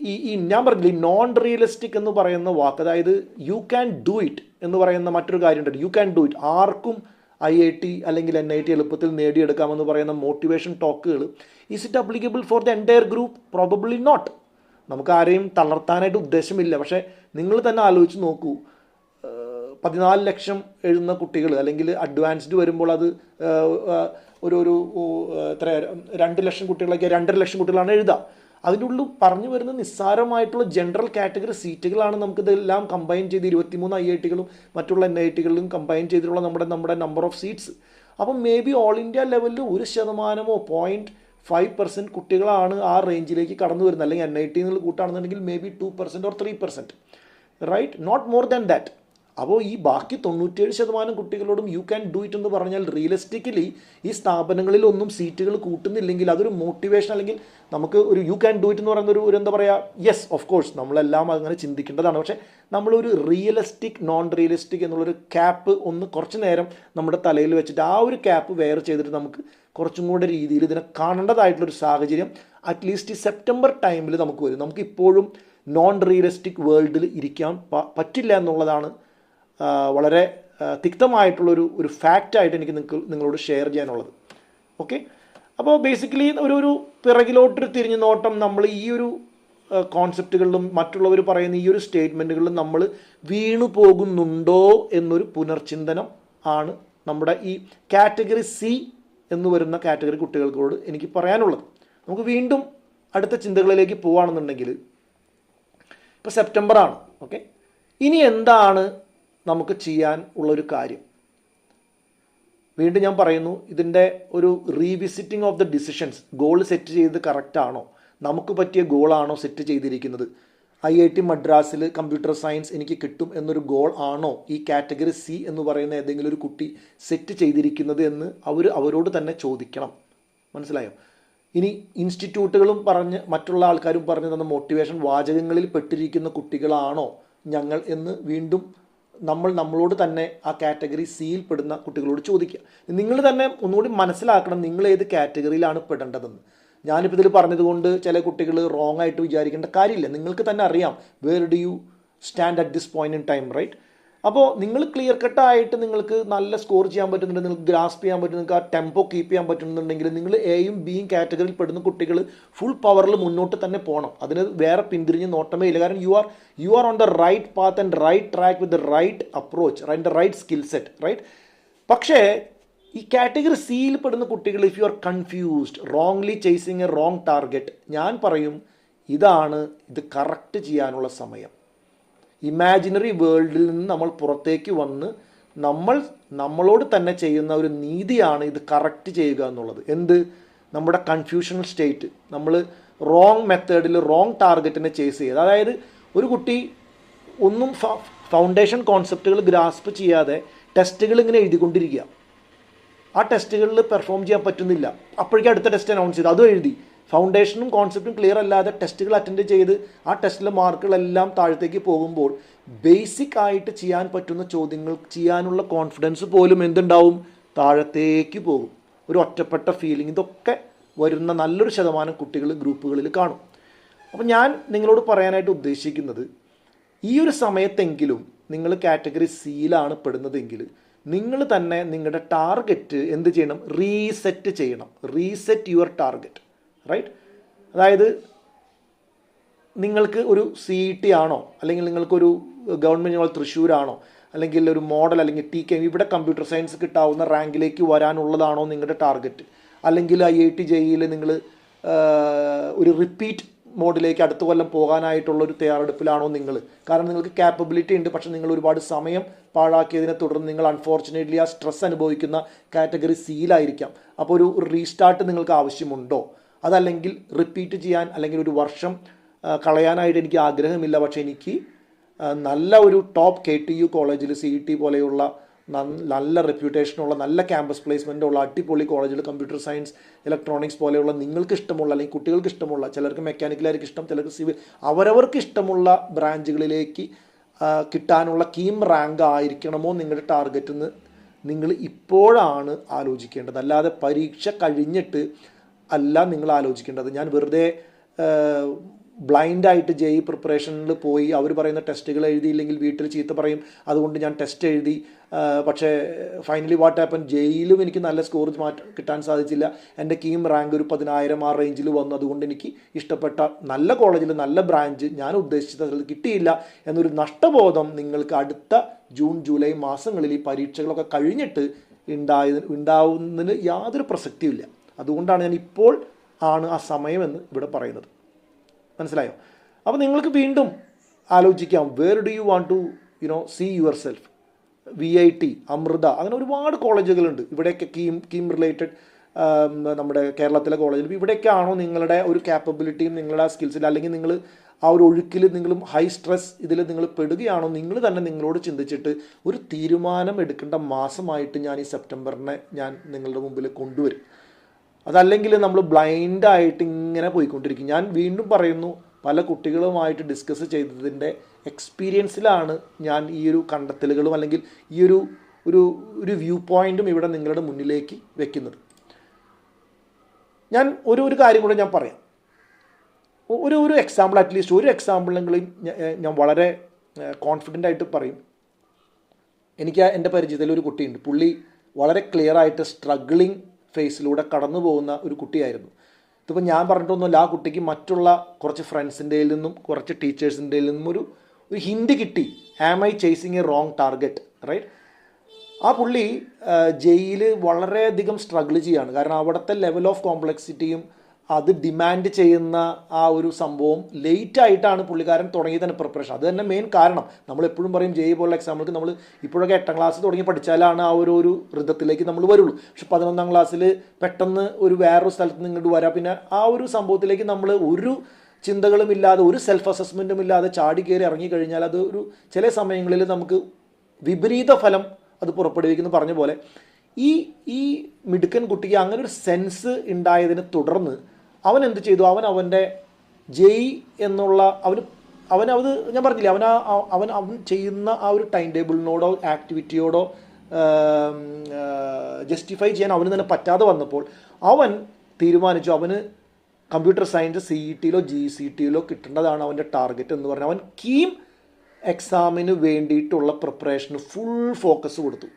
ഈ ഈ ഞാൻ പറഞ്ഞില്ല ഈ നോൺ റിയലിസ്റ്റിക് എന്ന് പറയുന്ന വാക്ക് അതായത് യു ക്യാൻ ഡു ഇറ്റ് എന്ന് പറയുന്ന മറ്റൊരു കാര്യമുണ്ട് യു ക്യാൻ ഡു ഇറ്റ് ആർക്കും ഐ ഐ ടി അല്ലെങ്കിൽ എൻ ഐ ടി എളുപ്പത്തിൽ നേടിയെടുക്കാമെന്ന് പറയുന്ന motivation ടോക്കുകൾ is it applicable for the entire group probably not നമുക്ക് ആരെയും തളർത്താനായിട്ട് ഉദ്ദേശമില്ല. പക്ഷേ നിങ്ങൾ തന്നെ ആലോചിച്ച് നോക്കൂ. പതിനാല് ലക്ഷം എഴുതുന്ന കുട്ടികൾ അല്ലെങ്കിൽ അഡ്വാൻസ്ഡ് വരുമ്പോൾ അത് ഒരു ഒരു എത്ര രണ്ട് ലക്ഷം കുട്ടികളൊക്കെ രണ്ടര ലക്ഷം കുട്ടികളാണ് എഴുതുക. അതിന്റെ ഉള്ളിൽ പറഞ്ഞു വരുന്ന നിസ്സാരമായിട്ടുള്ള ജനറൽ കാറ്റഗറി സീറ്റുകളാണ് നമുക്ക് ഇതെല്ലാം കമ്പൈൻ ചെയ്ത് ഇരുപത്തിമൂന്ന് ഐ ഐ ടികളും മറ്റുള്ള എൻ ഐ ടികളിലും കമ്പൈൻ ചെയ്തിട്ടുള്ള നമ്മുടെ നമ്മുടെ നമ്പർ ഓഫ് സീറ്റ്സ് അപ്പം മേ ബി ഓൾ ഇന്ത്യ ലെവലിൽ ഒരു ശതമാനമോ പോയിന്റ് ഫൈവ് പെർസെന്റ് കുട്ടികളാണ് ആ റേഞ്ചിലേക്ക് കടന്നു വരുന്നത്. അല്ലെങ്കിൽ എൻ ഐ ടി എന്നുള്ള കൂട്ടാണെന്നുണ്ടെങ്കിൽ maybe two percent or three percent right not more than that അപ്പോൾ ഈ ബാക്കി തൊണ്ണൂറ്റേഴ് ശതമാനം കുട്ടികളോടും യു ക്യാൻ ഡു ഇറ്റ് എന്ന് പറഞ്ഞാൽ റിയലിസ്റ്റിക്കലി ഈ സ്ഥാപനങ്ങളിൽ ഒന്നും സീറ്റുകൾ കൂട്ടുന്നില്ലെങ്കിൽ അതൊരു മോട്ടിവേഷൻ അല്ലെങ്കിൽ നമുക്ക് ഒരു യു ക്യാൻ ഡു ഇറ്റ് എന്ന് പറയുന്ന ഒരു എന്താ പറയുക യെസ് ഓഫ് കോഴ്സ് നമ്മളെല്ലാം അങ്ങനെ ചിന്തിക്കേണ്ടതാണ്. പക്ഷേ നമ്മളൊരു റിയലിസ്റ്റിക് നോൺ റിയലിസ്റ്റിക് എന്നുള്ളൊരു ക്യാപ്പ് ഒന്ന് കുറച്ച് നേരം നമ്മുടെ തലയിൽ വെച്ചിട്ട് ആ ഒരു ക്യാപ്പ് വെയർ ചെയ്തിട്ട് നമുക്ക് കുറച്ചും കൂടെ രീതിയിൽ ഇതിനെ കാണേണ്ടതായിട്ടുള്ളൊരു സാഹചര്യം അറ്റ്ലീസ്റ്റ് ഈ സെപ്റ്റംബർ ടൈമിൽ നമുക്ക് വരും. നമുക്ക് ഇപ്പോഴും നോൺ റിയലിസ്റ്റിക് വേൾഡിൽ ഇരിക്കാൻ പറ്റില്ല എന്നുള്ളതാണ് വളരെ തിക്തമായിട്ടുള്ളൊരു ഒരു ഫാക്റ്റായിട്ട് എനിക്ക് നിങ്ങൾക്ക് നിങ്ങളോട് ഷെയർ ചെയ്യാനുള്ളത്. ഓക്കെ? അപ്പോൾ ബേസിക്കലി ഒരു ഒരു പിറകിലോട്ടൊരു തിരിഞ്ഞു നോട്ടം നമ്മൾ ഈ ഒരു കോൺസെപ്റ്റുകളിലും മറ്റുള്ളവർ പറയുന്ന ഈ ഒരു സ്റ്റേറ്റ്മെന്റുകളിലും നമ്മൾ വീണു പോകുന്നുണ്ടോ എന്നൊരു പുനർചിന്തനം ആണ് നമ്മുടെ ഈ കാറ്റഗറി സി എന്ന് വരുന്ന കാറ്റഗറി കുട്ടികൾക്കോട് എനിക്ക് പറയാനുള്ളത്. നമുക്ക് വീണ്ടും അടുത്ത ചിന്തകളിലേക്ക് പോവുകയാണെന്നുണ്ടെങ്കിൽ ഇപ്പോൾ സെപ്റ്റംബർ ആണ് ഓക്കെ? ഇനി എന്താണ് നമുക്ക് ചെയ്യാൻ ഉള്ളൊരു കാര്യം. വീണ്ടും ഞാൻ പറയുന്നു ഇതിന്റെ ഒരു revisiting of the decisions goal set ചെയ്ത് കറക്റ്റ് ആണോ? നമുക്ക് പറ്റിയ ഗോളാണോ സെറ്റ് ചെയ്തിരിക്കുന്നത്? ഐ ഐ ടി മദ്രാസിൽ കമ്പ്യൂട്ടർ സയൻസ് എനിക്ക് കിട്ടും എന്നൊരു ഗോൾ ആണോ? ഈ കാറ്റഗറി സി എന്ന് പറയുന്ന ഏതെങ്കിലും ഒരു കുട്ടി സെറ്റ് ചെയ്തിരിക്കുന്നത് എന്ന് അവർ അവരോട് തന്നെ ചോദിക്കണം. മനസ്സിലായോ? ഇനി ഇൻസ്റ്റിറ്റ്യൂട്ടുകളും പറഞ്ഞ് മറ്റുള്ള ആൾക്കാരും പറഞ്ഞു തന്ന മോട്ടിവേഷൻ വാചകങ്ങളിൽ പെട്ടിരിക്കുന്ന കുട്ടികളാണോ ഞങ്ങൾ എന്ന് വീണ്ടും നമ്മൾ നമ്മളോട് തന്നെ ആ കാറ്റഗറി സിയിൽ പെടുന്ന കുട്ടികളോട് ചോദിക്കുക. നിങ്ങൾ തന്നെ ഒന്നുകൂടി മനസ്സിലാക്കണം നിങ്ങൾ ഏത് കാറ്റഗറിയിലാണ് പെടേണ്ടതെന്ന്. ഞാനിപ്പോൾ ഇതിൽ പറഞ്ഞതുകൊണ്ട് ചില കുട്ടികൾ റോങ് ആയിട്ട് വിചാരിക്കേണ്ട കാര്യമില്ല. നിങ്ങൾക്ക് തന്നെ അറിയാം where do you stand at this point in time right അപ്പോൾ നിങ്ങൾ ക്ലിയർ കട്ടായിട്ട് നിങ്ങൾക്ക് നല്ല സ്കോർ ചെയ്യാൻ പറ്റുന്നുണ്ട് നിങ്ങൾക്ക് ഗ്രാസ്പ് ചെയ്യാൻ പറ്റും നിങ്ങൾക്ക് ആ ടെമ്പോ കീപ്പ് ചെയ്യാൻ പറ്റുന്നുണ്ടെങ്കിൽ നിങ്ങൾ എയും ബിയും കാറ്റഗറിയിൽ പെടുന്ന കുട്ടികൾ ഫുൾ പവറിൽ മുന്നോട്ട് തന്നെ പോകണം അതിന് വേറെ പിന്തിരിഞ്ഞ് നോട്ടമേ ഇല്ല. കാരണം you are you are on the right path and right track with the right approach right the right skill set right പക്ഷേ ഈ കാറ്റഗറി സിയിൽ പെടുന്ന കുട്ടികൾ if you are confused wrongly chasing a wrong target ഞാൻ പറയും ഇതാണ് ഇത് കറക്റ്റ് ചെയ്യാനുള്ള സമയം. ഇമാജിനറി വേൾഡിൽ നിന്ന് നമ്മൾ പുറത്തേക്ക് വന്ന് നമ്മൾ നമ്മളോട് തന്നെ ചെയ്യുന്ന ഒരു നീതിയാണ് ഇത് കറക്റ്റ് ചെയ്യുക എന്നുള്ളത്. എന്ത്? നമ്മുടെ കൺഫ്യൂഷണൽ സ്റ്റേറ്റ് നമ്മൾ റോങ് മെത്തേഡിൽ റോങ് ടാർഗറ്റിനെ ചേസ് ചെയ്യുക. അതായത് ഒരു കുട്ടി ഒന്നും ഫൗണ്ടേഷൻ കോൺസെപ്റ്റുകൾ ഗ്രാസ്പ് ചെയ്യാതെ ടെസ്റ്റുകൾ ഇങ്ങനെ എഴുതിക്കൊണ്ടിരിക്കുക. ആ ടെസ്റ്റുകളിൽ പെർഫോം ചെയ്യാൻ പറ്റുന്നില്ല. അപ്പോഴേക്കും അടുത്ത ടെസ്റ്റ് അനൗൺസ് ചെയ്തു. അതും എഴുതി. ഫൗണ്ടേഷനും കോൺസെപ്റ്റും ക്ലിയർ അല്ലാതെ ടെസ്റ്റുകൾ അറ്റൻഡ് ചെയ്ത് ആ ടെസ്റ്റിലെ മാർക്കുകളെല്ലാം താഴത്തേക്ക് പോകുമ്പോൾ ബേസിക് ആയിട്ട് ചെയ്യാൻ പറ്റുന്ന ചോദ്യങ്ങൾ ചെയ്യാനുള്ള കോൺഫിഡൻസ് പോലും എന്തുണ്ടാവും? താഴത്തേക്ക് പോകും. ഒരു ഒറ്റപ്പെട്ട ഫീലിംഗ് ഇതൊക്കെ വരുന്ന നല്ലൊരു ശതമാനം കുട്ടികൾ ഗ്രൂപ്പുകളിൽ കാണും. അപ്പോൾ ഞാൻ നിങ്ങളോട് പറയാനായിട്ട് ഉദ്ദേശിക്കുന്നത് ഈ ഒരു സമയത്തെങ്കിലും നിങ്ങൾ കാറ്റഗറി സിയിലാണ് പെടുന്നതെങ്കിൽ നിങ്ങൾ തന്നെ നിങ്ങളുടെ ടാർഗറ്റ് എന്ത് ചെയ്യണം? റീസെറ്റ് ചെയ്യണം. റീസെറ്റ് യുവർ ടാർഗറ്റ് റൈറ്റ് അതായത് നിങ്ങൾക്ക് ഒരു സി ടി ആണോ? അല്ലെങ്കിൽ നിങ്ങൾക്കൊരു ഗവൺമെന്റ് പോലെ തൃശ്ശൂരാണോ? അല്ലെങ്കിൽ ഒരു മോഡൽ അല്ലെങ്കിൽ ടി കെ ഇവിടെ കമ്പ്യൂട്ടർ സയൻസ് കിട്ടാവുന്ന റാങ്കിലേക്ക് വരാനുള്ളതാണോ നിങ്ങളുടെ ടാർഗറ്റ് അല്ലെങ്കിൽ ഐ ഐ ടി ജെയിൽ നിങ്ങൾ ഒരു റിപ്പീറ്റ് മോഡിലേക്ക് അടുത്ത കൊല്ലം പോകാനായിട്ടുള്ള ഒരു തയ്യാറെടുപ്പിലാണോ നിങ്ങൾ? കാരണം നിങ്ങൾക്ക് ക്യാപ്പബിലിറ്റി ഉണ്ട് പക്ഷേ നിങ്ങൾ ഒരുപാട് സമയം പാഴാക്കിയതിനെ തുടർന്ന് നിങ്ങൾ അൺഫോർച്ചുനേറ്റ്ലി ആ സ്ട്രെസ് അനുഭവിക്കുന്ന കാറ്റഗറി സിയിലായിരിക്കാം അപ്പോൾ ഒരു റീസ്റ്റാർട്ട് നിങ്ങൾക്ക് ആവശ്യമുണ്ടോ? അതല്ലെങ്കിൽ റിപ്പീറ്റ് ചെയ്യാൻ അല്ലെങ്കിൽ ഒരു വർഷം കളയാനായിട്ട് എനിക്ക് ആഗ്രഹമില്ല. പക്ഷേ എനിക്ക് നല്ല ഒരു ടോപ്പ് കെ ടി യു കോളേജിൽ സി ടി പോലെയുള്ള നല്ല റെപ്യൂട്ടേഷനുള്ള നല്ല ക്യാമ്പസ് പ്ലേസ്മെന്റ് ഉള്ള അടിപൊളി കോളേജിൽ കമ്പ്യൂട്ടർ സയൻസ് ഇലക്ട്രോണിക്സ് പോലെയുള്ള നിങ്ങൾക്ക് ഇഷ്ടമുള്ള അല്ലെങ്കിൽ കുട്ടികൾക്ക് ഇഷ്ടമുള്ള ചിലർക്ക് മെക്കാനിക്കലായിരിക്കും ഇഷ്ടം ചിലർക്ക് സിവിൽ അവരവർക്ക് ഇഷ്ടമുള്ള ബ്രാഞ്ചുകളിലേക്ക് കിട്ടാനുള്ള കീം റാങ്ക് ആയിരിക്കണമോ നിങ്ങളുടെ ടാർഗറ്റ് എന്ന് നിങ്ങൾ ഇപ്പോഴാണ് ആലോചിക്കേണ്ടത്. അല്ലാതെ പരീക്ഷ കഴിഞ്ഞിട്ട് അല്ല നിങ്ങൾ ആലോചിക്കേണ്ടത്. ഞാൻ വെറുതെ ബ്ലൈൻഡായിട്ട് ജെ ഇ പ്രിപ്പറേഷനിൽ പോയി അവർ പറയുന്ന ടെസ്റ്റുകൾ എഴുതിയില്ലെങ്കിൽ വീട്ടിൽ ചീത്ത പറയും. അതുകൊണ്ട് ഞാൻ ടെസ്റ്റ് എഴുതി. പക്ഷേ ഫൈനലി വാട്ട് ആപ്പൻ ജെയിലും എനിക്ക് നല്ല സ്കോർ മാറ്റ കിട്ടാൻ സാധിച്ചില്ല. എന്റെ കീം റാങ്ക് ഒരു പതിനായിരം ആ റേഞ്ചിൽ വന്നു. അതുകൊണ്ട് എനിക്ക് ഇഷ്ടപ്പെട്ട നല്ല കോളേജിൽ നല്ല ബ്രാഞ്ച് ഞാൻ ഉദ്ദേശിച്ച സ്ഥലത്ത് കിട്ടിയില്ല എന്നൊരു നഷ്ടബോധം നിങ്ങൾക്ക് അടുത്ത ജൂൺ ജൂലൈ മാസങ്ങളിൽ ഈ പരീക്ഷകളൊക്കെ കഴിഞ്ഞിട്ട് ഉണ്ടായ ഉണ്ടാവുന്നതിന് യാതൊരു പ്രസക്തിയുമില്ല. അതുകൊണ്ടാണ് ഞാൻ ഇപ്പോൾ ആണ് ആ സമയമെന്ന് ഇവിടെ പറയുന്നത്. മനസ്സിലായോ? അപ്പോൾ നിങ്ങൾക്ക് വീണ്ടും ആലോചിക്കാം where do you want to you know see yourself V I T Amrita അങ്ങനെ ഒരുപാട് കോളേജുകളുണ്ട്. ഇവിടെയൊക്കെ കീം കീം റിലേറ്റഡ് നമ്മുടെ കേരളത്തിലെ കോളേജിൽ ഇവിടെയൊക്കെ ആണോ നിങ്ങളുടെ ഒരു ക്യാപ്പബിലിറ്റിയും നിങ്ങളുടെ ആ സ്കിൽസിൽ അല്ലെങ്കിൽ നിങ്ങൾ ആ ഒരു ഒഴുക്കിൽ നിങ്ങളും ഹൈ സ്ട്രെസ് ഇതിൽ നിങ്ങൾ പെടുകയാണോ? നിങ്ങൾ തന്നെ നിങ്ങളോട് ചിന്തിച്ചിട്ട് ഒരു തീരുമാനം എടുക്കേണ്ട മാസമായിട്ട് ഞാൻ ഈ സെപ്റ്റംബറിനെ ഞാൻ നിങ്ങളുടെ മുമ്പിൽ കൊണ്ടുവരും. അതല്ലെങ്കിൽ നമ്മൾ ബ്ലൈൻഡായിട്ട് ഇങ്ങനെ പോയിക്കൊണ്ടിരിക്കും. ഞാൻ വീണ്ടും പറയുന്നു പല കുട്ടികളുമായിട്ട് ഡിസ്കസ് ചെയ്തതിന്റെ എക്സ്പീരിയൻസിലാണ് ഞാൻ ഈ ഒരു കണ്ടെത്തലുകളും അല്ലെങ്കിൽ ഈ ഒരു ഒരു ഒരു വ്യൂ പോയിന്റും ഇവിടെ നിങ്ങളുടെ മുന്നിലേക്ക് വെക്കുന്നത്. ഞാൻ ഒരു ഒരു കാര്യം കൂടെ ഞാൻ പറയാം. ഒരു ഒരു എക്സാമ്പിൾ അറ്റ്ലീസ്റ്റ് ഒരു എക്സാമ്പിളെങ്കിലും ഞാൻ വളരെ കോൺഫിഡന്റ് ആയിട്ട് പറയും. എനിക്ക് എന്റെ പരിചയത്തിൽ ഒരു കുട്ടിയുണ്ട്. പുള്ളി വളരെ ക്ലിയർ ആയിട്ട് സ്ട്രഗ്ലിംഗ് ഫേസിലൂടെ കടന്നു പോകുന്ന ഒരു കുട്ടിയായിരുന്നു. ഇതിപ്പോൾ ഞാൻ പറഞ്ഞിട്ടൊന്നുമില്ല ആ കുട്ടിക്ക് മറ്റുള്ള കുറച്ച് ഫ്രണ്ട്സിന്റെ നിന്നും കുറച്ച് ടീച്ചേഴ്സിന്റെ നിന്നും ഒരു ഒരു ഹിന്ദി കിട്ടി. Am I chasing a wrong target right ആ പുള്ളി ജയിൽ വളരെയധികം സ്ട്രഗിൾ ചെയ്യാണ്. കാരണം അവിടുത്തെ ലെവൽ ഓഫ് കോംപ്ലക്സിറ്റിയും അത് ഡിമാൻഡ് ചെയ്യുന്ന ആ ഒരു സംഭവം ലേറ്റ് ആയിട്ടാണ് പുള്ളിക്കാരൻ തുടങ്ങി തന്നെ പ്രിപ്പറേഷൻ അത് തന്നെ മെയിൻ കാരണം. നമ്മൾ എപ്പോഴും പറയും ജെ പോലുള്ള എക്സാമ്പിൾക്ക് നമ്മൾ ഇപ്പോഴൊക്കെ എട്ടാം ക്ലാസ് തുടങ്ങി പഠിച്ചാലാണ് ആ ഒരു ഒരു ഋതത്തിലേക്ക് നമ്മൾ വരുള്ളൂ. പക്ഷെ പതിനൊന്നാം ക്ലാസ്സിൽ പെട്ടെന്ന് ഒരു വേറൊരു സ്ഥലത്ത് നിന്ന് ഇങ്ങോട്ട് വരാം. പിന്നെ ആ ഒരു സംഭവത്തിലേക്ക് നമ്മൾ ഒരു ചിന്തകളും ഇല്ലാതെ ഒരു സെൽഫ് അസസ്മെന്റും ഇല്ലാതെ ചാടി കയറി ഇറങ്ങിക്കഴിഞ്ഞാൽ അത് ഒരു ചില സമയങ്ങളിൽ നമുക്ക് വിപരീത ഫലം അത് പുറപ്പെടുവിക്കുന്നു പറഞ്ഞ പോലെ. ഈ ഈ മിടുക്കൻ കുട്ടിക്ക് അങ്ങനെ ഒരു സെൻസ് ഉണ്ടായതിനെ തുടർന്ന് അവൻ എന്ത് ചെയ്തു? അവൻ അവന്റെ ജെയ് എന്നുള്ള അവന് അവൻ അത് ഞാൻ പറഞ്ഞില്ലേ അവൻ അവൻ അവൻ ചെയ്യുന്ന ആ ഒരു ടൈം ടേബിളിനോടോ ആക്ടിവിറ്റിയോടോ ജസ്റ്റിഫൈ ചെയ്യാൻ അവന് തന്നെ പറ്റാതെ വന്നപ്പോൾ അവൻ തീരുമാനിച്ചു അവന് കമ്പ്യൂട്ടർ സയൻസ് സി ഇ ടിയിലോ ജി സി ടിയിലോ കിട്ടേണ്ടതാണ് അവന്റെ ടാർഗറ്റ് എന്ന് പറഞ്ഞാൽ അവൻ കീം എക്സാമിന് വേണ്ടിയിട്ടുള്ള പ്രിപ്പറേഷന് ഫുൾ ഫോക്കസ് കൊടുത്തു.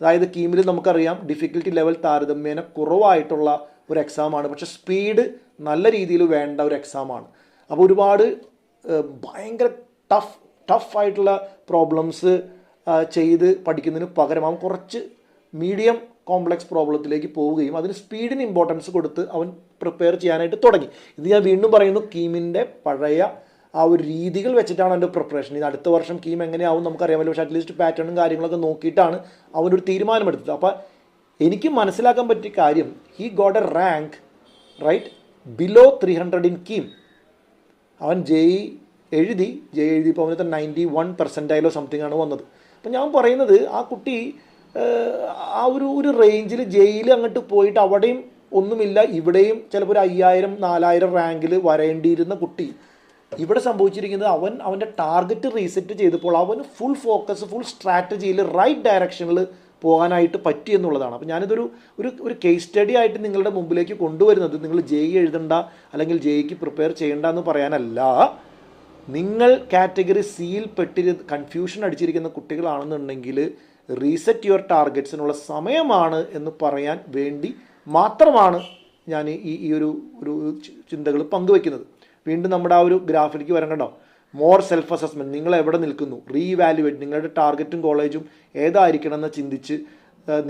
അതായത് കീമിൽ നമുക്കറിയാം ഡിഫിക്കൽട്ടി ലെവൽ താരതമ്യേന കുറവായിട്ടുള്ള ഒരു എക്സാമാണ് പക്ഷെ സ്പീഡ് നല്ല രീതിയിൽ വേണ്ട ഒരു എക്സാമാണ് അപ്പോൾ ഒരുപാട് ഭയങ്കര ടഫ് ടഫ് ആയിട്ടുള്ള പ്രോബ്ലംസ് ചെയ്ത് പഠിക്കുന്നതിന് പകരം അവൻ കുറച്ച് മീഡിയം കോംപ്ലക്സ് പ്രോബ്ലത്തിലേക്ക് പോവുകയും അതിന് സ്പീഡിന് ഇമ്പോർട്ടൻസ് കൊടുത്ത് അവൻ പ്രിപ്പയർ ചെയ്യാനായിട്ട് തുടങ്ങി. ഇത് ഞാൻ വീണ്ടും പറയുന്നു കീമിന്റെ പഴയ ആ ഒരു രീതികൾ വെച്ചിട്ടാണ് എന്റെ പ്രിപ്പറേഷൻ ഇത് അടുത്ത വർഷം കീം എങ്ങനെയാവും നമുക്കറിയാമല്ലോ പക്ഷേ അറ്റ്ലീസ്റ്റ് പാറ്റേണും കാര്യങ്ങളൊക്കെ നോക്കിയിട്ടാണ് അവനൊരു തീരുമാനമെടുത്തത്. അപ്പോൾ എനിക്ക് മനസ്സിലാക്കാൻ പറ്റിയ കാര്യം he got a rank right below three hundred in KEAM അവൻ ജെയ് എഴുതി ജെയ് എഴുതിയപ്പോൾ അവനത്തെ നയന്റി വൺ പെർസെന്റായാലോ സംതിങ് ആണ് വന്നത്. അപ്പം ഞാൻ പറയുന്നത് ആ കുട്ടി ആ ഒരു ഒരു റേഞ്ചിൽ ജയിൽ അങ്ങോട്ട് പോയിട്ട് അവിടെയും ഒന്നുമില്ല ഇവിടെയും ചിലപ്പോൾ ഒരു അയ്യായിരം നാലായിരം റാങ്കിൽ വരേണ്ടിയിരുന്ന കുട്ടി. ഇവിടെ സംഭവിച്ചിരിക്കുന്നത് അവൻ അവന്റെ ടാർഗറ്റ് റീസെറ്റ് ചെയ്തപ്പോൾ അവൻ ഫുൾ ഫോക്കസ് ഫുൾ സ്ട്രാറ്റജിയിൽ റൈറ്റ് ഡയറക്ഷനിൽ പോകാനായിട്ട് പറ്റി എന്നുള്ളതാണ്. അപ്പോൾ ഞാനിതൊരു ഒരു ഒരു കേസ് സ്റ്റഡി ആയിട്ട് നിങ്ങളുടെ മുമ്പിലേക്ക് കൊണ്ടുവരുന്നത് നിങ്ങൾ ജെഇ എഴുതണ്ട അല്ലെങ്കിൽ ജെഇക്ക് പ്രിപ്പയർ ചെയ്യണ്ട എന്ന് പറയാനല്ല. നിങ്ങൾ കാറ്റഗറി സിയിൽ പെട്ടിരി കൺഫ്യൂഷൻ അടിച്ചിരിക്കുന്ന കുട്ടികളാണെന്നുണ്ടെങ്കിൽ റീസെറ്റ് യുവർ ടാർഗറ്റ്സിനുള്ള സമയമാണ് എന്ന് പറയാൻ വേണ്ടി മാത്രമാണ് ഞാൻ ഈ ഈ ഒരു ഒരു ചിന്തകൾ പങ്കുവെക്കുന്നത്. വീണ്ടും നമ്മുടെ ആ ഒരു ഗ്രാഫിലേക്ക് വരണം കണ്ടോ മോർ സെൽഫ് അസസ്മെന്റ് നിങ്ങൾ എവിടെ നിൽക്കുന്നു? റീവാലുവേറ്റ് നിങ്ങളുടെ ടാർഗറ്റും കോളേജും ഏതായിരിക്കണം എന്ന് ചിന്തിച്ച്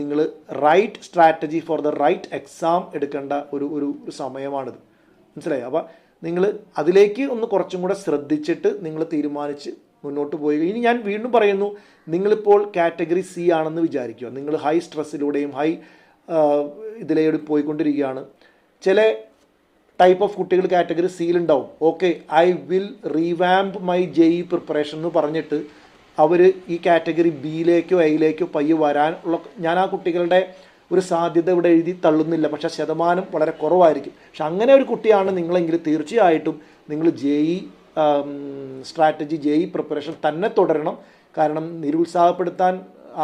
നിങ്ങൾ right strategy for the right exam എടുക്കേണ്ട ഒരു ഒരു സമയമാണിത്. മനസ്സിലായി? അപ്പോൾ നിങ്ങൾ അതിലേക്ക് ഒന്ന് കുറച്ചും കൂടെ ശ്രദ്ധിച്ചിട്ട് നിങ്ങൾ തീരുമാനിച്ച് മുന്നോട്ട് പോയി ഇനി ഞാൻ വീണ്ടും പറയുന്നു നിങ്ങളിപ്പോൾ കാറ്റഗറി സി ആണെന്ന് വിചാരിക്കുക. നിങ്ങൾ ഹൈ സ്ട്രെസ്സിലൂടെയും ഹൈ ഇതിലൂടെ പോയിക്കൊണ്ടിരിക്കുകയാണ്. ചില ടൈപ്പ് ഓഫ് കുട്ടികൾ category സിയിലുണ്ടാവും okay I will revamp my JEE preparation എന്ന് പറഞ്ഞിട്ട് അവർ ഈ കാറ്റഗറി ബിയിലേക്കോ എയിലേക്കോ പയ്യെ വരാനുള്ള ഞാൻ ആ കുട്ടികളുടെ ഒരു സാധ്യത ഇവിടെ എഴുതി തള്ളുന്നില്ല. പക്ഷേ ശതമാനം വളരെ കുറവായിരിക്കും. പക്ഷെ അങ്ങനെ ഒരു കുട്ടിയാണ് നിങ്ങളെങ്കിൽ തീർച്ചയായിട്ടും നിങ്ങൾ ജെഇ സ്ട്രാറ്റജി ജെഇ പ്രിപ്പറേഷൻ തന്നെ തുടരണം. കാരണം നിരുത്സാഹപ്പെടുത്താൻ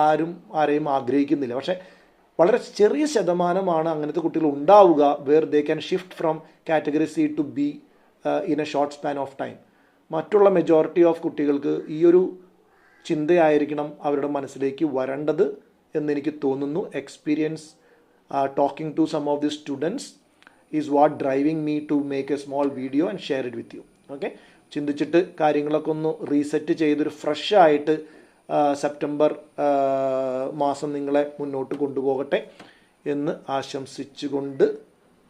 ആരും ആരെയും ആഗ്രഹിക്കുന്നില്ല. പക്ഷേ വളരെ ചെറിയ ശതമാനമാണ് അങ്ങനത്തെ കുട്ടികൾ ഉണ്ടാവുക where they can shift from category C to B in a short span of time മറ്റുള്ള മെജോറിറ്റി ഓഫ് കുട്ടികൾക്ക് ഈ ഒരു ചിന്തയായിരിക്കണം അവരുടെ മനസ്സിലേക്ക് വരേണ്ടത് എന്നെനിക്ക് തോന്നുന്നു. Experience talking to some of the students is what driving me to make a small video and share it with you okay ചിന്തിച്ചിട്ട് കാര്യങ്ങളൊക്കെ ഒന്ന് റീസെറ്റ് ചെയ്തൊരു ഫ്രഷ് ആയിട്ട് സെപ്റ്റംബർ മാസം നിങ്ങളെ മുന്നോട്ട് കൊണ്ടുപോകട്ടെ എന്ന് ആശംസിച്ചുകൊണ്ട്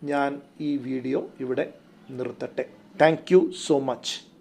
ഞാൻ ഈ വീഡിയോ ഇവിടെ നിർത്തട്ടെ. Thank so much